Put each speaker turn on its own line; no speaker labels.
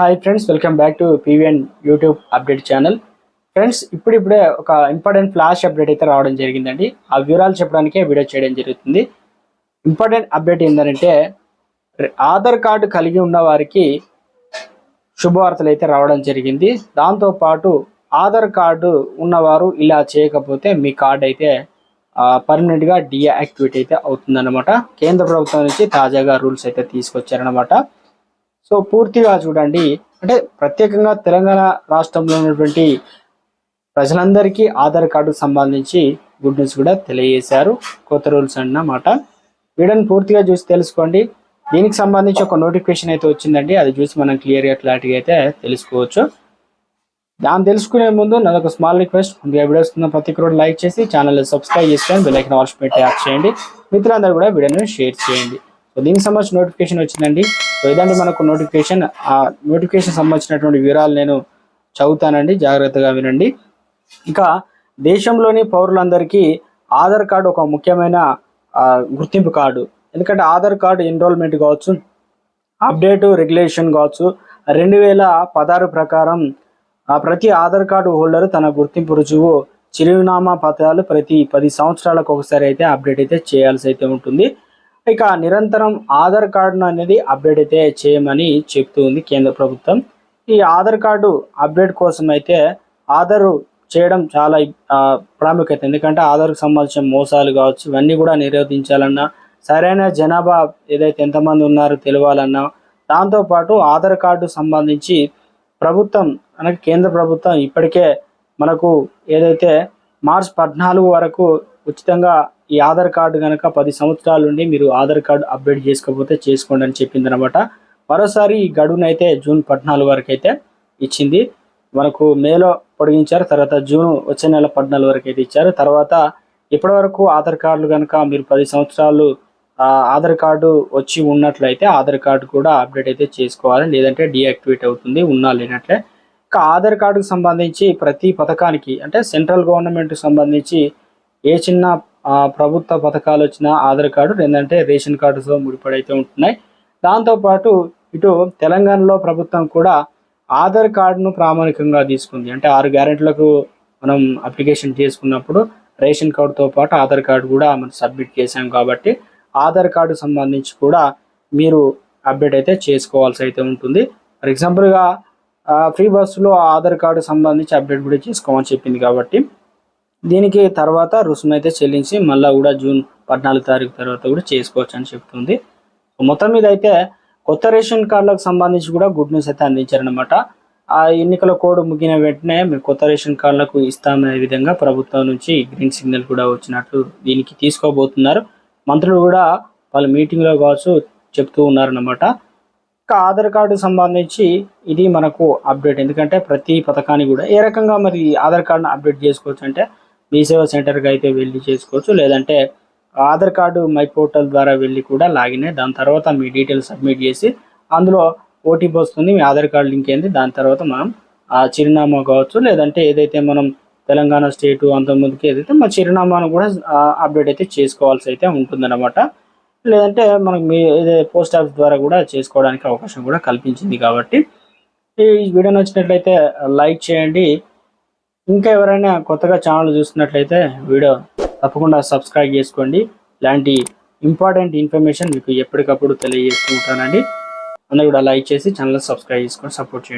Hi friends welcome back to PVN YouTube update channel friends ఇప్పుడిప్పుడే ఒక important flash update అయితే రావడం జరిగిందండి. ఆ వివరాలు చెప్పడానికే వీడియో చేయడం జరుగుతుంది. ఇంపార్టెంట్ అప్డేట్ ఏంటంటే ఆధార్ కార్డు కలిగి ఉన్న వారికి శుభవార్తలు అయితే రావడం జరిగింది. దాంతోపాటు ఆధార్ కార్డు ఉన్నవారు ఇలా చేయకపోతే మీ కార్డు అయితే పర్మనెంట్గా డియాక్టివేట్ అయితే అవుతుందన్నమాట. కేంద్ర ప్రభుత్వం నుంచి తాజాగా రూల్స్ అయితే తీసుకొచ్చారనమాట సో పూర్తిగా చూడండి. అంటే ప్రత్యేకంగా తెలంగాణ రాష్ట్రంలో ఉన్నటువంటి ప్రజలందరికీ ఆధార్ కార్డుకు సంబంధించి గుడ్ న్యూస్ కూడా తెలియజేశారు. కొత్త రూల్స్ అన్నమాట. వీడియోని పూర్తిగా చూసి తెలుసుకోండి. దీనికి సంబంధించి ఒక నోటిఫికేషన్ అయితే వచ్చిందండి. అది చూసి మనం క్లియర్గా క్లారిటీగా అయితే తెలుసుకోవచ్చు. దాన్ని తెలుసుకునే ముందు నాదొక స్మాల్ రిక్వెస్ట్. ముందుగా వీడియోస్ ప్రతి ఒక్కరు లైక్ చేసి ఛానల్ సబ్స్క్రైబ్ చేసుకొని బెల్ ఐకన్ పెట్టి యాప్ చేయండి. మిత్రులందరూ కూడా వీడియోని షేర్ చేయండి. సో దీనికి సంబంధించిన నోటిఫికేషన్ వచ్చిందండి. సో ఇలాంటి మనకు నోటిఫికేషన్ ఆ నోటిఫికేషన్ సంబంధించినటువంటి వివరాలు నేను చదువుతానండి. జాగ్రత్తగా వినండి. ఇక దేశంలోని పౌరులందరికీ ఆధార్ కార్డు ఒక ముఖ్యమైన గుర్తింపు కార్డు. ఎందుకంటే ఆధార్ కార్డు ఎన్రోల్మెంట్ కావచ్చు అప్డేటు రెగ్యులేషన్ కావచ్చు రెండు వేల పదహారు ప్రకారం ప్రతి ఆధార్ కార్డు హోల్డర్ తన గుర్తింపు రుజువు చిరునామా పత్రాలు ప్రతి పది సంవత్సరాలకు ఒకసారి అయితే అప్డేట్ అయితే చేయాల్సి అయితే ఉంటుంది. ఇక నిరంతరం ఆధార్ కార్డును అనేది అప్డేట్ అయితే చేయమని చెప్తూ ఉంది కేంద్ర ప్రభుత్వం. ఈ ఆధార్ కార్డు అప్డేట్ కోసం అయితే ఆధార్ చేయడం చాలా ప్రాముఖ్యత. ఎందుకంటే ఆధార్కు సంబంధించిన మోసాలు కావచ్చు ఇవన్నీ కూడా నిరోధించాలన్నా సరైన జనాభా ఏదైతే ఎంతమంది ఉన్నారో తెలియాలన్నా దాంతోపాటు ఆధార్ కార్డు సంబంధించి ప్రభుత్వం అనగా కేంద్ర ప్రభుత్వం ఇప్పటికే మనకు ఏదైతే మార్చ్ పద్నాలుగు వరకు ఉచితంగా ఈ ఆధార్ కార్డు కనుక పది సంవత్సరాల నుండి మీరు ఆధార్ కార్డు అప్డేట్ చేసుకోకపోతే చేసుకోండి అని చెప్పింది అనమాట మరోసారి ఈ గడువునైతే జూన్ పద్నాలుగు వరకు అయితే ఇచ్చింది. మనకు మేలో పొడిగించారు తర్వాత జూన్ వచ్చే నెల పద్నాలుగు వరకు అయితే ఇచ్చారు. తర్వాత ఇప్పటి వరకు ఆధార్ కార్డులు కనుక మీరు పది సంవత్సరాలు ఆధార్ కార్డు వచ్చి ఉన్నట్లయితే ఆధార్ కార్డు కూడా అప్డేట్ అయితే చేసుకోవాలి. లేదంటే డియాక్టివేట్ అవుతుంది ఉన్నా లేనట్లే. ఒక్క ఆధార్ కార్డుకు సంబంధించి ప్రతి పథకానికి అంటే సెంట్రల్ గవర్నమెంట్ సంబంధించి ఏ చిన్న ప్రభుత్వ పథకాలు వచ్చినా ఆధార్ కార్డు లేదంటే రేషన్ కార్డుతో ముడిపడైతే ఉంటున్నాయి. దాంతోపాటు ఇటు తెలంగాణలో ప్రభుత్వం కూడా ఆధార్ కార్డును ప్రామాణికంగా తీసుకుంది. అంటే ఆరు గ్యారెంట్లకు మనం అప్లికేషన్ చేసుకున్నప్పుడు రేషన్ కార్డుతో పాటు ఆధార్ కార్డు కూడా మనం సబ్మిట్ చేసాం కాబట్టి ఆధార్ కార్డు సంబంధించి కూడా మీరు అప్డేట్ అయితే చేసుకోవాల్సి అయితే ఉంటుంది. ఫర్ ఎగ్జాంపుల్గా ఫ్రీ బస్సులో ఆధార్ కార్డు సంబంధించి అప్డేట్ కూడా చేసుకోమని చెప్పింది కాబట్టి దీనికి తర్వాత రుసుము అయితే చెల్లించి మళ్ళీ కూడా జూన్ పద్నాలుగు తారీఖు తర్వాత కూడా చేసుకోవచ్చు అని చెప్తుంది. మొత్తం మీద అయితే కొత్త రేషన్ కార్డులకు సంబంధించి కూడా గుడ్ న్యూస్ అయితే అందించారనమాట ఆ ఎన్నికల కోడ్ ముగిన వెంటనే మేము కొత్త రేషన్ కార్డులకు ఇస్తామనే విధంగా ప్రభుత్వం నుంచి గ్రీన్ సిగ్నల్ కూడా వచ్చినట్లు దీనికి తీసుకోబోతున్నారు. మంత్రులు కూడా వాళ్ళ మీటింగ్లో కావచ్చు చెప్తూ ఉన్నారనమాట ఇంకా ఆధార్ కార్డు సంబంధించి ఇది మనకు అప్డేట్ ఎందుకంటే ప్రతి పథకానికి కూడా ఏ రకంగా మరి ఆధార్ కార్డును అప్డేట్ చేసుకోవచ్చు అంటే మీ సేవా సెంటర్కి అయితే వెళ్ళి చేసుకోవచ్చు. లేదంటే ఆధార్ కార్డు మై పోర్టల్ ద్వారా వెళ్ళి కూడా లాగిన్ అయ్యి దాని తర్వాత మీ డీటెయిల్స్ సబ్మిట్ చేసి అందులో ఓటీపీ వస్తుంది మీ ఆధార్ కార్డు లింక్ అయింది. దాని తర్వాత మనం ఆ చిరునామా కావచ్చు లేదంటే ఏదైతే మనం తెలంగాణ స్టేటు అంతకుముందుకి ఏదైతే మా చిరునామాను కూడా అప్డేట్ అయితే చేసుకోవాల్సి అయితే ఉంటుందన్నమాట. లేదంటే మనకు మీ పోస్ట్ ఆఫీస్ ద్వారా కూడా చేసుకోవడానికి అవకాశం కూడా కల్పించింది కాబట్టి ఈ వీడియో నచ్చినట్లయితే లైక్ చేయండి. ఇంకా ఎవరైనా కొత్తగా ఛానల్ చూస్తున్నట్లయితే వీడియో తప్పకుండా సబ్స్క్రైబ్ చేసుకోండి. ఇలాంటి ఇంపార్టెంట్ ఇన్ఫర్మేషన్ మీకు ఎప్పటికప్పుడు తెలియజేస్తూ ఉంటానండి. అందరూ కూడా లైక్ చేసి ఛానల్ సబ్స్క్రైబ్ చేసుకొని సపోర్ట్ చేయండి.